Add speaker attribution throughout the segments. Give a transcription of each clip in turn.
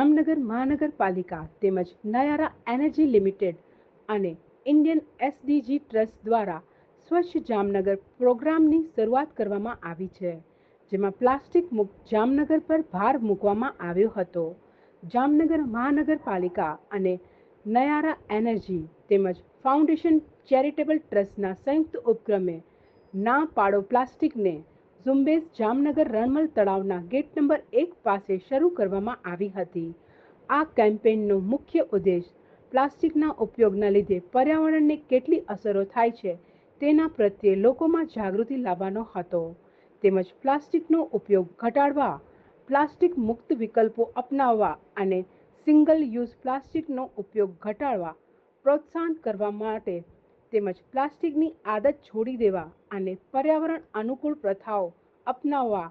Speaker 1: જામનગર મહાનગરપાલિકા તેમજ Nayara energy limited અને ઇન્ડિયન એસડીજી ટ્રસ્ટ દ્વારા સ્વચ્છ જામનગર પ્રોગ્રામની શરૂઆત કરવામાં આવી છે, જેમાં પ્લાસ્ટિક મુક્ત જામનગર પર ભાર મૂકવામાં આવ્યો હતો. જામનગર મહાનગરપાલિકા અને નયારા એનર્જી તેમજ ફાઉન્ડેશન ચેરિટેબલ ટ્રસ્ટના સંયુક્ત ઉપક્રમે ના પાડો પ્લાસ્ટિકને ઝુંબેશ જામનગર રણમલ તળાવના ગેટ નંબર એક પાસે શરૂ કરવામાં આવી હતી. આ કેમ્પેઇનનો મુખ્ય ઉદ્દેશ પ્લાસ્ટિકના ઉપયોગના લીધે પર્યાવરણને કેટલી અસરો થાય છે તેના પ્રત્યે લોકોમાં જાગૃતિ લાવવાનો હતો. તેમજ પ્લાસ્ટિકનો ઉપયોગ ઘટાડવા, પ્લાસ્ટિક મુક્ત વિકલ્પો અપનાવવા અને સિંગલ યુઝ પ્લાસ્ટિકનો ઉપયોગ ઘટાડવા પ્રોત્સાહન કરવા માટે તેમજ પ્લાસ્ટિકની આદત છોડી દેવા અને પર્યાવરણ અનુકૂળ પ્રથાઓ અપનાવવા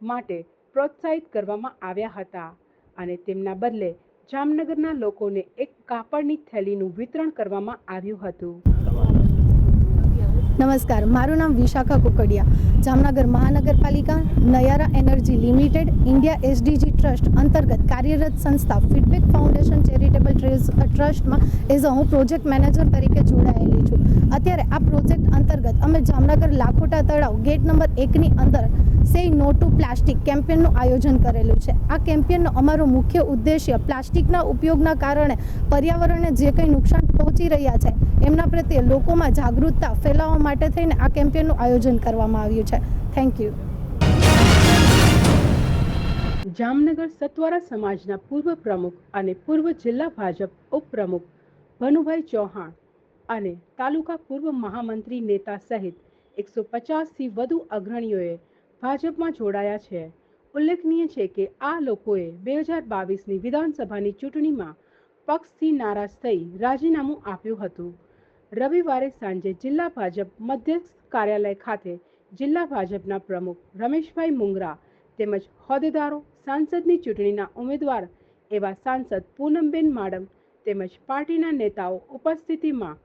Speaker 1: માટે પ્રોત્સાહિત કરવામાં આવ્યા હતા અને તેમના બદલે જામનગરના લોકોને એક કાપડની થેલીનું વિતરણ કરવામાં આવ્યું હતું.
Speaker 2: નમસ્કાર, મારું નામ વિશાખા કુકડિયા, જામનગર મહાનગરપાલિકા, Nayara Energy Limited, India SDG Trust અંતર્ગત કાર્યરત સંસ્થા ફીડબેક ફાઉન્ડેશન ચેરિટેબલ ટ્રસ્ટમાં એઝ અ હું પ્રોજેક્ટ મેનેજર તરીકે જોડાયેલી છું. અત્યારે આ પ્રોજેક્ટ અંતર્ગત અમે જામનગર લાખોટા તળાવ ગેટ નંબર એકની અંદર સે નો ટુ પ્લાસ્ટિક કેમ્પેનનું આયોજન કરેલું છે. આ કેમ્પેનનો અમારો મુખ્ય ઉદ્દેશ્ય પ્લાસ્ટિકના ઉપયોગના કારણે પર્યાવરણને જે કંઈ નુકસાન પહોંચી રહ્યા છે એમના પ્રત્યે લોકોમાં જાગૃતતા ફેલાવવા માટે થઈને આ કેમ્પેનનું આયોજન કરવામાં આવ્યું છે. થેન્ક યુ
Speaker 1: જામનગર સતવારા સમાજના પૂર્વ પ્રમુખ અને પૂર્વ જિલ્લા ભાજપ ઉપપ્રમુખ ભનુભાઈ ચૌહાણ અને તાલુકા પૂર્વ મહામંત્રી નેતા સહિત એકસો પચાસથી વધુ અગ્રણીઓએ ભાજપમાં જોડાયા છે. ઉલ્લેખનીય છે કે આ લોકોએ બે હજાર બાવીસની વિધાનસભાની ચૂંટણીમાં પક્ષથી નારાજ થઈ રાજીનામું આપ્યું હતું. રવિવારે સાંજે જિલ્લા ભાજપ મધ્યસ્થ કાર્યાલય ખાતે જિલ્લા ભાજપના પ્રમુખ રમેશભાઈ મુંગરા તેમજ હોદ્દેદારો, સાંસદની ચૂંટણીના ઉમેદવાર એવા સાંસદ પૂનમબેન માડમ તેમજ પાર્ટીના નેતાઓ ઉપસ્થિતિમાં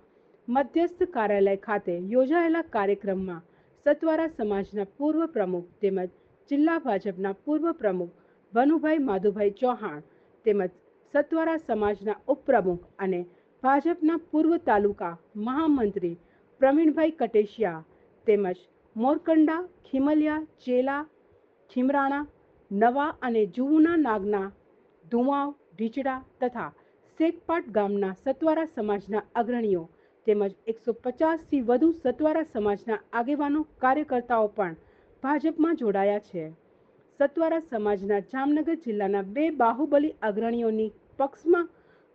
Speaker 1: મધ્યસ્થ કાર્યાલય ખાતે યોજાયેલા કાર્યક્રમમાં સતવારા સમાજના પૂર્વ પ્રમુખ તેમજ જિલ્લા ભાજપના પૂર્વ પ્રમુખ ભનુભાઈ માધુભાઈ ચૌહાણ તેમજ સતવારા સમાજના ઉપપ્રમુખ અને ભાજપના પૂર્વ તાલુકા મહામંત્રી પ્રવીણભાઈ કટેશિયા તેમજ મોરકંડા, ખીમલિયા, ચેલા, ખીમરાણા, નવા અને જુના નાગના ધુમાવ, ઢીચડા તથા શેખપાટ ગામના સતવારા સમાજના અગ્રણીઓ તેમજ એકસો પચાસથી વધુ સતવારા સમાજના આગેવાનો કાર્યકર્તાઓ પણ ભાજપમાં જોડાયા છે. સતવારા સમાજના જામનગર જિલ્લાના બે બાહુબલી અગ્રણીઓની પક્ષમાં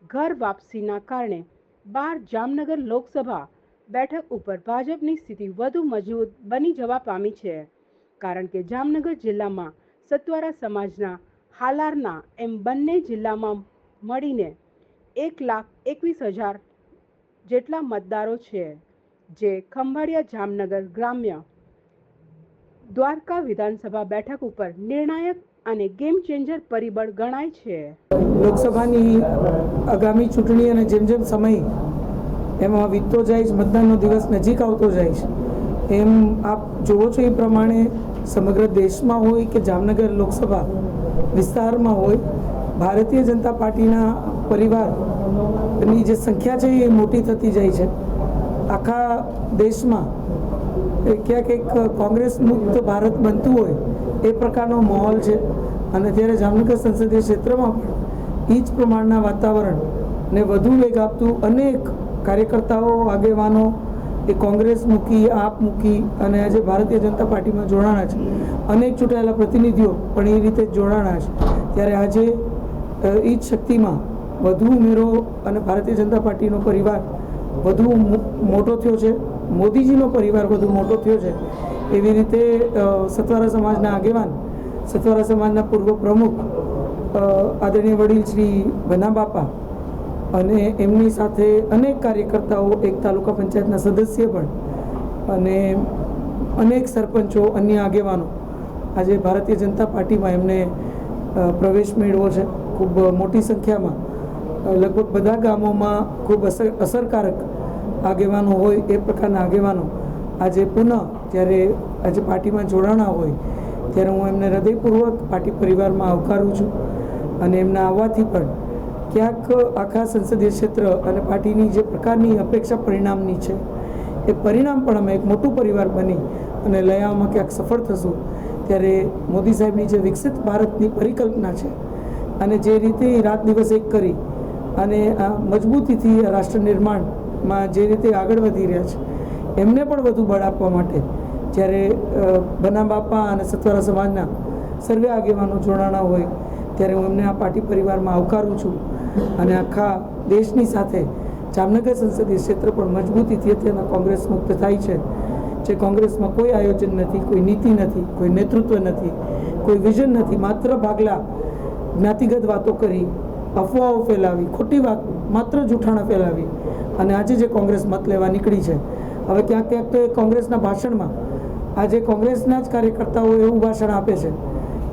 Speaker 1: ઘર વાપસીના કારણે બાર જામનગર લોકસભા બેઠક ઉપર ભાજપની સ્થિતિ વધુ મજબૂત બની જવા પામી છે. કારણ કે જામનગર જિલ્લામાં સત્વારા સમાજના હાલારના એમ બંને જિલ્લામાં મળીને એક લાખ એકવીસ હજાર જેટલા મતદારો છે, જે ખંભાળિયા જામનગર ગ્રામ્ય દ્વારકા વિધાનસભા બેઠક ઉપર નિર્ણાયક અને ગેમ ચેન્જર પરિબળ ગણાય છે.
Speaker 3: લોકસભાની આગામી ચૂંટણી અને જેમ જેમ સમય એમાં વીતતો જાય છે, મતદાનનો દિવસ નજીક આવતો જાય છે, એમ આપ જુઓ છો એ પ્રમાણે સમગ્ર દેશમાં હોય કે જામનગર લોકસભા વિસ્તારમાં હોય, ભારતીય જનતા પાર્ટીના પરિવારની જે સંખ્યા છે એ મોટી થતી જાય છે. આખા દેશમાં ક્યાંક એક કોંગ્રેસ મુક્ત ભારત બનતું હોય એ પ્રકારનો માહોલ છે. અને ત્યારે જામનગર સંસદીય ક્ષેત્રમાં પણ એ જ પ્રમાણના વાતાવરણને વધુ વેગ આપતું અનેક કાર્યકર્તાઓ, આગેવાનો, એ કોંગ્રેસ મૂકી, આપ મૂકી અને આજે ભારતીય જનતા પાર્ટીમાં જોડાણા છે. અનેક ચૂંટાયેલા પ્રતિનિધિઓ પણ એ રીતે જોડાણા છે. ત્યારે આજે એ જ શક્તિમાં વધુ ઉમેરો અને ભારતીય જનતા પાર્ટીનો પરિવાર વધુ મોટો થયો છે. મોદીજીનો પરિવાર વધુ મોટો થયો છે. એવી રીતે સતવારા સમાજના આગેવાન, સતવારા સમાજના પૂર્વ પ્રમુખ આદરણીય વડીલ શ્રી ભના બાપા અને એમની સાથે અનેક કાર્યકર્તાઓ, એક તાલુકા પંચાયતના સદસ્ય પણ અને અનેક સરપંચો, અન્ય આગેવાનો. આજે ભારતીય જનતા પાર્ટીમાં એમને પ્રવેશ મેળવો છે. ખૂબ મોટી સંખ્યામાં. લગભગ બધા ગામોમાં ખૂબ અસર, અસરકારક આગેવાનો હોય, એ પ્રકારના આગેવાનો આજે પુનઃ, જ્યારે આજે પાર્ટીમાં જોડાણા હોય, ત્યારે હું એમને હૃદયપૂર્વક પાર્ટી પરિવારમાં આવકારું છું અને એમના આવવાથી પણ ક્યાંક આખા સંસદીય ક્ષેત્ર અને પાર્ટીની જે પ્રકારની અપેક્ષા પરિણામની છે, એ પરિણામ પણ અમે એક મોટું પરિવાર બની અને આવવામાં ક્યાંક સફળ થશું, ત્યારે મોદી સાહેબની જે વિકસિત ભારતની પરિકલ્પના છે અને જે રીતે રાત દિવસ એક કરી અને આ મજબૂતીથી રાષ્ટ્ર નિર્માણમાં જે રીતે આગળ વધી રહ્યા છે એમને પણ વધુ બળ આપવા માટે જ્યારે બના બાપા અને સત્વરા સમાજના સર્વે આગેવાનો જોડાણા હોય, ત્યારે હું એમને આ પાર્ટી પરિવારમાં આવકારું છું અને આખા દેશની સાથે જામનગર સંસદીય ક્ષેત્ર પણ મજબૂતીથી અત્યારના કોંગ્રેસ મુક્ત થાય છે. જે કોંગ્રેસમાં કોઈ આયોજન નથી, કોઈ નીતિ નથી, કોઈ નેતૃત્વ નથી, કોઈ વિઝન નથી, માત્ર ભાગલા જ્ઞાતિગત વાતો કરી, અફવાઓ ફેલાવી, ખોટી વાત, માત્ર જૂઠાણા ફેલાવી અને આજે જે કોંગ્રેસ મત લેવા નીકળી છે હવે ક્યાંક ક્યાંક તો કોંગ્રેસના ભાષણમાં આજે કોંગ્રેસના જ કાર્યકર્તાઓ એવું ભાષણ આપે છે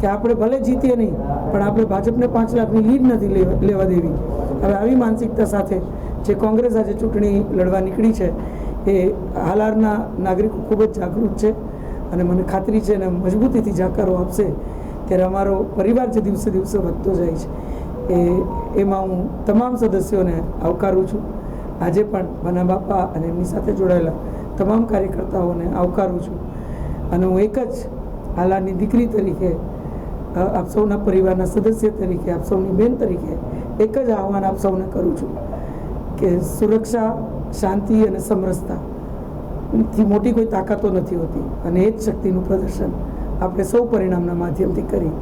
Speaker 3: કે આપણે ભલે જીતીએ નહીં, પણ આપણે ભાજપને પાંચ લાખની લીડ નથી લેવા લેવા દેવી. હવે આવી માનસિકતા સાથે જે કોંગ્રેસ આજે ચૂંટણી લડવા નીકળી છે, એ હાલારના નાગરિકો ખૂબ જ જાગૃત છે અને મને ખાતરી છે અને મજબૂતીથી જાકારો આપશે ત્યારે અમારો પરિવાર જે દિવસે દિવસે વધતો જાય છે, એ, એમાં હું તમામ સદસ્યોને આવકારું છું. આજે પણ બના બાપા અને એમની સાથે જોડાયેલા તમામ કાર્યકર્તાઓને આવકારું છું. અને હું એક જ હાલાની દીકરી તરીકે આપ સૌના પરિવારના સદસ્ય તરીકે, આપ સૌની બેન તરીકે એક જ આહવાન આપ સૌને કરું છું કે સુરક્ષા, શાંતિ અને સમરસતા થી મોટી કોઈ તાકાતો નથી હોતી. અને એ જ શક્તિનું પ્રદર્શન આપણે સૌ પરિણામના માધ્યમથી કરી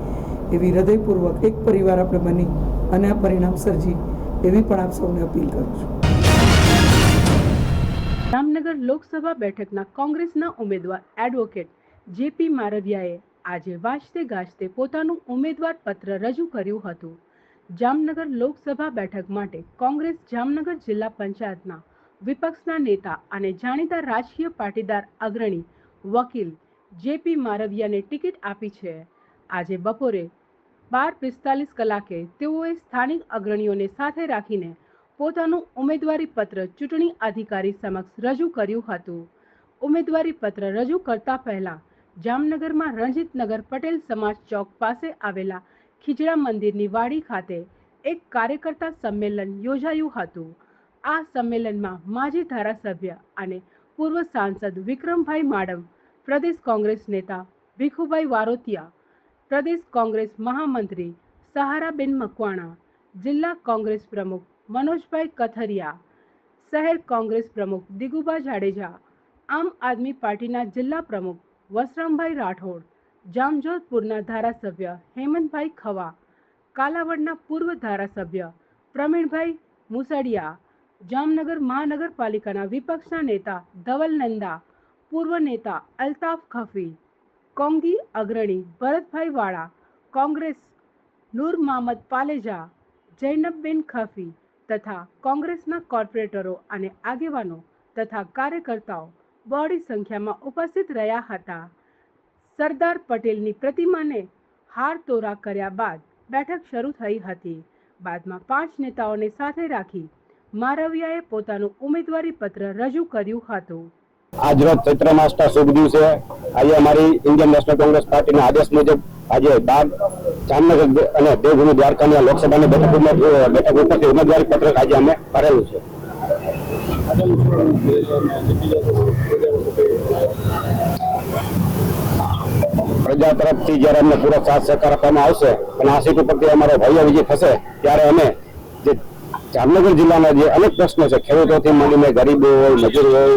Speaker 3: એવી હૃદયપૂર્વક એક પરિવાર આપણે બની અને આ પરિણામ સર્જી એવી પણ આપ સૌને અપીલ કરું છું.
Speaker 1: જામનગર લોકસભા બેઠકના કોંગ્રેસના ઉમેદવાર એડવોકેટ જેપી મારવિયાએ આજે વાજતે ગાજતે પોતાનું ઉમેદવાર પત્ર રજૂ કર્યું હતું. જામનગર લોકસભા બેઠક માટે કોંગ્રેસ જામનગર જિલ્લા પંચાયતના વિપક્ષના નેતા અને જાણીતા રાજકીય પાટીદાર અગ્રણી વકીલ જેપી મારવિયાને ટિકિટ આપી છે. આજે બપોરે બાર પિસ્તાલીસ કલાકે તેઓએ સ્થાનિક અગ્રણીઓને સાથે રાખીને પોતાનું ઉમેદવારી પત્ર ચૂંટણી અધિકારી સમક્ષ રજૂ કર્યું હતું. ઉમેદવારી પત્ર રજૂ કરતા પહેલા જામનગરમાં રણજીતનગર પટેલ સમાજ ચોક પાસે આવેલા ખીજડા મંદિરની વાડી ખાતે એક કાર્યકર્તા સંમેલન યોજાયું હતું. આ સંમેલનમાં માજી ધારાસભ્ય અને પૂર્વ સાંસદ વિક્રમભાઈ માડમ, પ્રદેશ કોંગ્રેસ નેતા ભીખુભાઈ વારોતિયા, પ્રદેશ કોંગ્રેસ મહામંત્રી સહારાબેન મકવાણા, જિલ્લા કોંગ્રેસ પ્રમુખ મનોજભાઈ કથરિયા, શહેર કોંગ્રેસ પ્રમુખ દિગુબા જાડેજા, આમ આદમી પાર્ટીના જિલ્લા પ્રમુખ વસરામભાઈ રાઠોડ, જામજોધપુરના ધારાસભ્ય હેમંતભાઈ ખવા, કાલાવડના પૂર્વ ધારાસભ્ય પ્રવીણભાઈ મુસડિયા, જામનગર મહાનગરપાલિકાના વિપક્ષના નેતા ધવલ નંદા, પૂર્વ નેતા અલ્તાફ ખફી, કોંગી અગ્રણી ભરતભાઈ વાળા, કોંગ્રેસ નૂર મહમદ પાલેજા જૈનબબેન ખફી તથા કોંગ્રેસના કોર્પોરેટરો અને આગેવાનો તથા કાર્યકર્તાઓ બહોળી સંખ્યામાં ઉપસ્થિત રહ્યા હતા. સરદાર પટેલની પ્રતિમાને હાર તોરા કર્યા બાદ બેઠક શરૂ થઈ હતી. બાદમાં પાંચ નેતાઓને સાથે રાખી મારવિયાએ પોતાનું ઉમેદવારી પત્ર રજૂ કર્યું હતું.
Speaker 4: આજરોજ ચૈત્ર માસના શુભ દિવસે આજે અમારી ઇન્ડિયન નેશનલ કોંગ્રેસ પાર્ટીના આદેશ મુજબ આજે બાર જામનગર અને દેવભૂમિ દ્વારકાની લોકસભાની બેઠક ઉમેદ- બેઠક ઉપરથી ઉમેદવારી પત્રક આજે અમે ભરેલું છે. પ્રજા તરફથી જ્યારે અમને પૂરો સાથ સહકાર આપવામાં આવશે અને આ સીટ ઉપરથી અમારો ભવ્ય વિજય થશે, ત્યારે અમે જે જામનગર જિલ્લાના જે અનેક પ્રશ્નો છે, ખેડૂતોથી માંડીને ગરીબો હોય, મજૂર હોય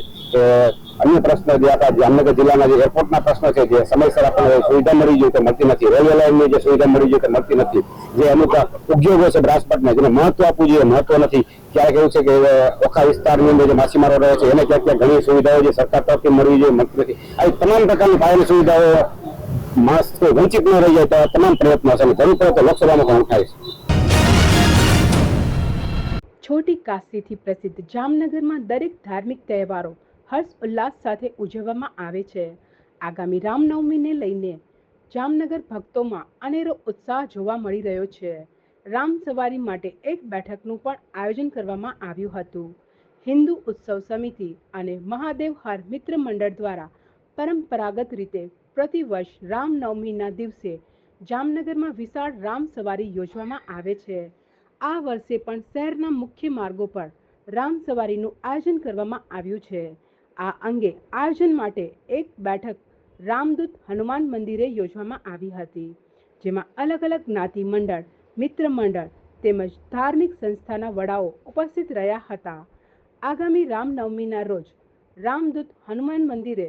Speaker 4: અન્ય પ્રશ્નો જે આપણા જામનગર જિલ્લાના જે એરપોર્ટના પ્રશ્નો છે, જે સમયસર આપણને સુવિધા મળી જોઈએ કે મળતી નથી. રેલવે લાઇનની જે સુવિધા મળી જોઈએ કે મળતી નથી, જે અમુક ઉદ્યોગો છે બ્રાસપટના જેને મહત્વ આપવું જોઈએ, મહત્વ નથી. ક્યારેક એવું છે કે ઓખા વિસ્તારની અંદર જે માછીમારો રહે છે, એને ક્યાંક ક્યાંક ઘણી સુવિધાઓ જે સરકાર તરફથી મળવી જોઈએ, મળતી નથી. આવી તમામ પ્રકારની પાયાની સુવિધાઓ માણસ વંચિત ન રહી જાય તો તમામ પ્રયત્નો છે જરૂર પડે તો લોકસભામાં પણ ઉઠાય છે.
Speaker 1: છોટી કાશીથી પ્રસિદ્ધ જામનગરમાં દરેક ધાર્મિક તહેવારો હર્ષ ઉલ્લાસ સાથે ઉજવવામાં આવે છે. આગામી રામનવમીને લઈને જામનગર ભક્તોમાં અનેરો ઉત્સાહ જોવા મળી રહ્યો છે. રામ સવારી માટે એક બેઠકનું પણ આયોજન કરવામાં આવ્યું હતું. હિન્દુ ઉત્સવ સમિતિ અને મહાદેવ હાર મિત્ર મંડળ દ્વારા પરંપરાગત રીતે પ્રતિવર્ષ રામનવમીના દિવસે જામનગરમાં વિશાળ રામ સવારી યોજવામાં આવે છે. આ વર્ષે પણ શહેરના મુખ્ય માર્ગો પર રામ સવારીનું આયોજન કરવામાં આવ્યું છે. આ અંગે આયોજન માટે એક બેઠક રામદૂત હનુમાન મંદિરે યોજવામાં આવી હતી, જેમાં અલગ અલગ જ્ઞાતિ મંડળ, મિત્ર મંડળ તેમજ ધાર્મિક સંસ્થાના વડાઓ ઉપસ્થિત રહ્યા હતા. આગામી રામનવમીના રોજ રામદૂત હનુમાન મંદિરે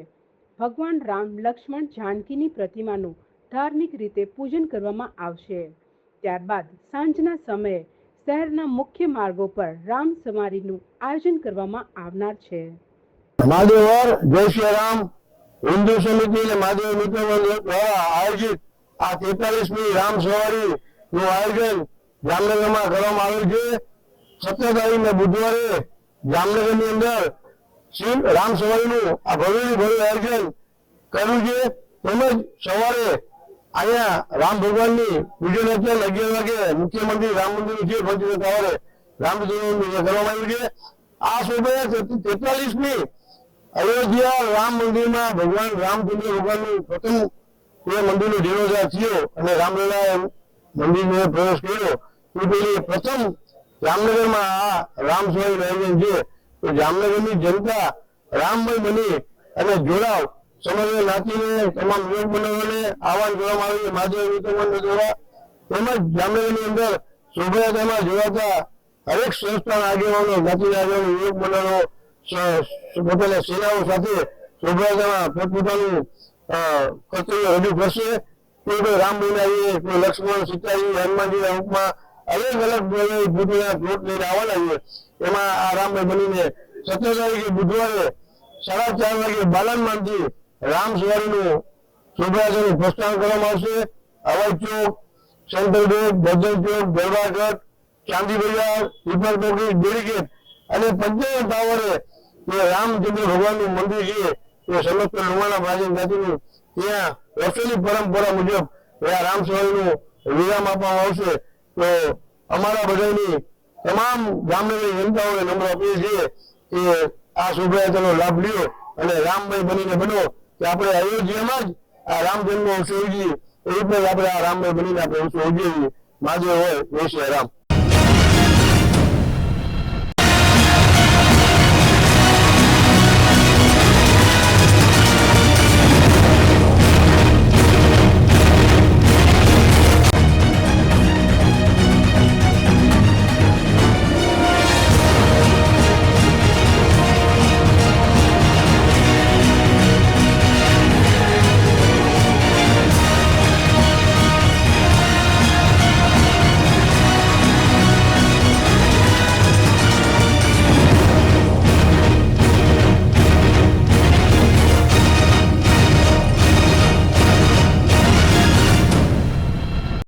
Speaker 1: ભગવાન રામ લક્ષ્મણ જાનકીની પ્રતિમાનું ધાર્મિક રીતે પૂજન કરવામાં આવશે. ત્યારબાદ સાંજના સમયે શહેરના મુખ્ય માર્ગો પર રામ સમારીનું આયોજન કરવામાં આવનાર છે.
Speaker 5: મહાદેવર, જય શ્રી રામ હિન્દુ સમિતિ અને મહાદેવ મિત્રો દ્વારા આયોજિત આ તેતાલીસમી રામ સવારી નું આયોજન જામનગરમાં કરવામાં આવ્યું છે. સત્તર તારીખને બુધવારે જામનગરની અંદર રામ સવારીનું આ ભવ્યનું ભવ્ય આયોજન કર્યું છે. તેમજ સવારે અહીંયા રામ ભગવાનની પૂજન અર્ચન અગિયાર વાગે મુખ્યમંત્રી રામ મંદિર છે ફરતી સવારે રામ મંદિરનું કરવામાં આવ્યું છે. આ શોભાયા તેતાલીસમી અયોધ્યા રામ મંદિરમાં ભગવાન રામચંદ્ર ભગવાનનું પ્રથમ એ મંદિરનો જીર્ણોદ્ધાર થયો અને રામલીલા મંદિરને પ્રવેશ કર્યો, એ પેલી પ્રથમ જામનગરમાં આ રામ સ્વામી આયોજન છે તો જામનગરની જનતા રામમય બની અને જોડાવ. સમગ્ર નાતીને તમામ યોગ બનાવવાને આહવાન કરવામાં આવ્યું મિત્ર મંડળ દ્વારા. તેમજ જામનગરની અંદર શોભાયાત્રામાં જોડાતા હરેક સંસ્થાના આગેવાનો જાતિ આગેવાનો યોગ સ- પોતાના સેનાઓ સાથે શોભાયાત્રામાં પોતપોતાનું કર્તવ્ય રજૂ કરશે. કોઈ કોઈ રામ બનાવીએ કોઈ લક્ષ્મણ, સીતાજી હનુમાનજીના રૂપમાં અલગ અલગ બધા પોતાના પ્લોટ લઈને આવવાના છે. એમાં આ રામભાઈ બનીને સત્તર તારીખે બુધવારે સાડા ચાર વાગે બાલનમાંથી રામ સવારીનું શોભાયાત્રાનું પ્રસ્થાન કરવામાં આવશે. હવાઈ ચોક રોડ ભજન ચોક દરબારગઢ ચાંદી બજાર પીપલ ટોકી ડેડીગેટ અને પંચાવન ટાવરે જે રામચંદ્ર ભગવાનનું મંદિર છે, એ સમગ્ર લુવાણા પ્રાચીન જાતિનું. ત્યાં વર્ષોની પરંપરા મુજબ ત્યાં રામનું વિરામ આપવામાં આવશે. તો અમારા બધાની તમામ જામનગરની જનતાઓને નંબર આપીએ છીએ કે આ શોભાયાત્રાનો લાભ લ્યો અને રામભાઈ બનીને બનો. કે આપણે અયોધ્યામાં જ આ રામ જન્મ ઉત્સવ ઉજવીએ. એ રીતે આપણે આ રામભાઈ બનીને આપણે ઉત્સવ ઉજવીએ. માજે હોય, જય શ્રી રામ.